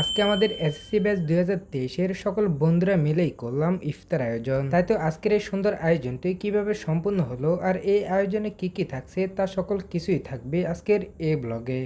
আজকে আমাদের SSC batch দুই হাজার তেইশের সকল বন্ধুরা মিলেই করলাম ইফতার আয়োজন। তাই তো আজকের এই সুন্দর আয়োজনটি কীভাবে সম্পূর্ণ হলো আর এই আয়োজনে কি কি থাকছে তা সকল কিছুই থাকবে আজকের এ ব্লগে।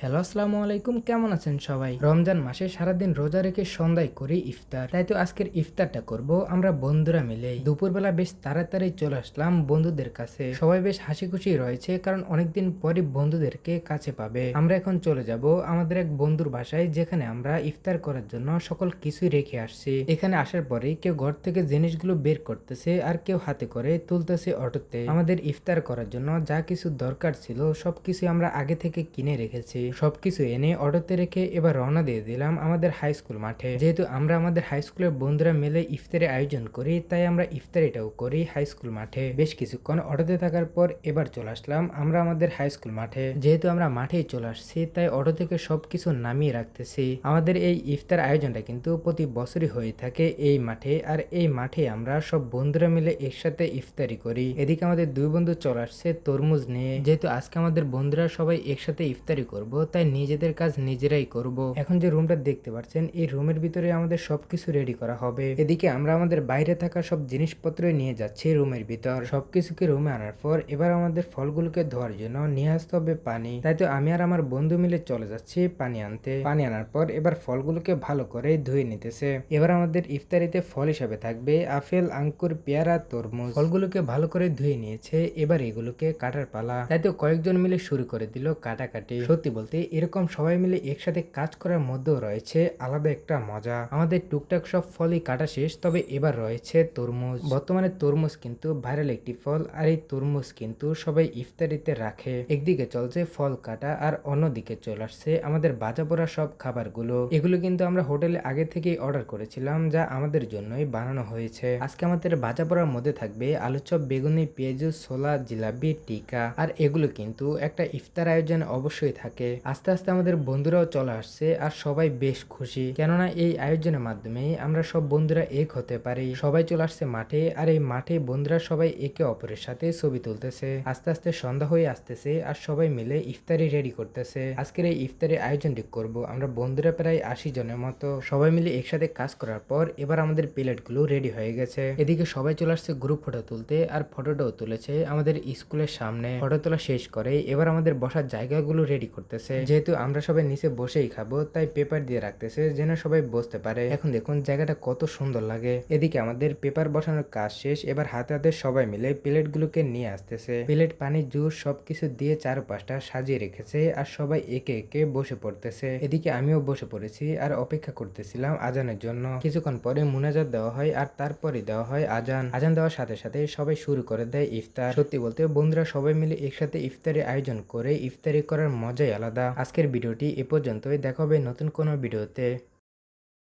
হ্যালো, আসসালামু আলাইকুম। কেমন আছেন সবাই? রমজান মাসে সারাদিন রোজা রেখে সন্ধ্যায় করি ইফতার। তাই তো আজকের ইফতারটা করব আমরা বন্ধুরা মিলে। দুপুরবেলা বেশ তাড়াতাড়ি চলে আসলাম বন্ধুদের কাছে। সবাই বেশ হাসি খুশি রয়েছে, কারণ অনেকদিন পরে বন্ধুদেরকে কাছে পাবে। আমরা এখন চলে যাব আমাদের এক বন্ধুর বাসায়, যেখানে আমরা ইফতার করার জন্য সকল কিছুই রেখে আসছি। এখানে আসার পরে কেউ ঘর থেকে জিনিসগুলো বের করতেছে আর কেউ হাতে করে তুলতেছে অটোতে। আমাদের ইফতার করার জন্য যা কিছু দরকার ছিল, সবকিছু আমরা আগে থেকে কিনে রেখেছি। সবকিছু এনে অটোতে রেখে এবার রওনা দিয়ে দিলাম আমাদের হাই স্কুল মাঠে। যেহেতু আমরা আমাদের হাই স্কুলের বন্ধুরা মিলে ইফতারের আয়োজন করি, তাই আমরা ইফতারিটাও করি হাই স্কুল মাঠে। বেশ কিছুক্ষণ অটোতে থাকার পর এবার চলে আসলাম আমরা আমাদের হাই স্কুল মাঠে। যেহেতু আমরা মাঠেই চলে আসছি, তাই অটো থেকে সব কিছু নামিয়ে রাখতেছি। আমাদের এই ইফতার আয়োজনটা কিন্তু প্রতি বছরই হয়ে থাকে এই মাঠে, আর এই মাঠে আমরা সব বন্ধুরা মিলে একসাথে ইফতারি করি। এদিকে আমাদের দুই বন্ধু চলে আসছে তরমুজ নিয়ে। যেহেতু আজকে আমাদের বন্ধুরা সবাই একসাথে ইফতারি করব তাই নিজেদের কাজ নিজেরাই করব। এখন যে রুমটা দেখতে পাচ্ছেন এই রুমের ভিতরে আমাদের সবকিছু রেডি করা হবে। এদিকে আমরা আমাদের বাইরে থাকা সব জিনিসপত্র নিয়ে যাচ্ছি রুমের ভিতর। সবকিছুকে রুমে আনার পর এবার আমাদের ফলগুলোকে ধোয়ার জন্য নিয়ে আসতে হবে পানি। তাই তো আমি আর আমার বন্ধু মিলে চলে যাচ্ছি পানি আনতে। পানি আনার পর এবার ফলগুলোকে ভালো করে ধুয়ে নিতেছে। এবার আমাদের ইফতারিতে ফল হিসাবে থাকবে আপেল আঙ্কুর পেয়ারা, তরমুজ। ফলগুলোকে ভালো করে ধুয়ে নিয়েছে, এবার এগুলোকে কাটার পালা। তাই তো কয়েকজন মিলে শুরু করে দিল কাটাকাটি। সত্যি বলতে এরকম সবাই মিলে একসাথে কাজ করার মধ্যেও রয়েছে আলাদা একটা মজা। আমাদের টুকটাক সব ফলই কাটা শেষ, তবে এবার রয়েছে তরমুজ। বর্তমানে তরমুজ কিন্তু ভাইরাল একটি ফল, আর এই তরমুজ কিন্তু সবাই ইফতারিতে রাখে। একদিকে চলছে ফল কাটা, আর অন্যদিকে চলে আসছে আমাদের বাজা পড়া সব খাবারগুলো। এগুলো কিন্তু আমরা হোটেলে আগে থেকেই অর্ডার করেছিলাম, যা আমাদের জন্যই বানানো হয়েছে। আজকে আমাদের বাজা পড়ার মধ্যে থাকবে আলু চপ, বেগুনি, পেঁয়াজু, ছোলা, জিলাপি, টিকা, আর এগুলো কিন্তু একটা ইফতার আয়োজনে অবশ্যই থাকে। আস্তে আস্তে আমাদের বন্ধুরাও চলে আসছে আর সবাই বেশ খুশি। কেননা এই আয়োজনের মাধ্যমে আমরা সব বন্ধুরা এক হতে পারি। সবাই চলে আসছে মাঠে আর এই মাঠে বন্ধুরা সবাই একে অপরের সাথে ছবি তুলতেছে। আস্তে আস্তে সন্ধ্যা হয়ে আসতেছে আর সবাই মিলে ইফতারি রেডি করতেছে। আজকের এই ইফতারি আয়োজনটি করব আমরা বন্ধুরা প্রায় আশি জনের মতো। সবাই মিলে একসাথে কাজ করার পর এবার আমাদের প্লেটগুলো রেডি হয়ে গেছে। এদিকে সবাই চলে আসছে গ্রুপ ফটো তুলতে আর ফটোটাও তুলেছে আমাদের স্কুলের সামনে। ফটো তোলা শেষ করে এবার আমাদের বসার জায়গাগুলো রেডি করতেছে। যেহেতু আমরা সবাই নিচে বসেই খাব, তাই পেপার দিয়ে রাখতেছে যেন সবাই বসতে পারে। এখন দেখুন জায়গাটা কত সুন্দর লাগে। এদিকে আমাদের পেপার বসানোর কাজ শেষ, এবার হাতে হাতে সবাই মিলে প্লেটগুলোকে নিয়ে আসতেছে। প্লেট, পানি, জুস সবকিছু দিয়ে চারপাশটা সাজিয়ে রেখেছে আর সবাই একে একে বসে পড়তেছে। এদিকে আমিও বসে পড়েছি আর অপেক্ষা করতেছিলাম আজানের জন্য। কিছুক্ষণ পরে মুনাজাত দেওয়া হয় আর তারপরে দেওয়া হয় আজান। আজান দেওয়ার সাথে সাথে সবাই শুরু করে দেয় ইফতার। সত্যি বলতে বন্ধুরা সবাই মিলে একসাথে ইফতারি আয়োজন করে ইফতারি করার মজাই আলাদা। আজকের ভিডিওটি এ পর্যন্তই। দেখা হবে নতুন কোনো ভিডিওতে।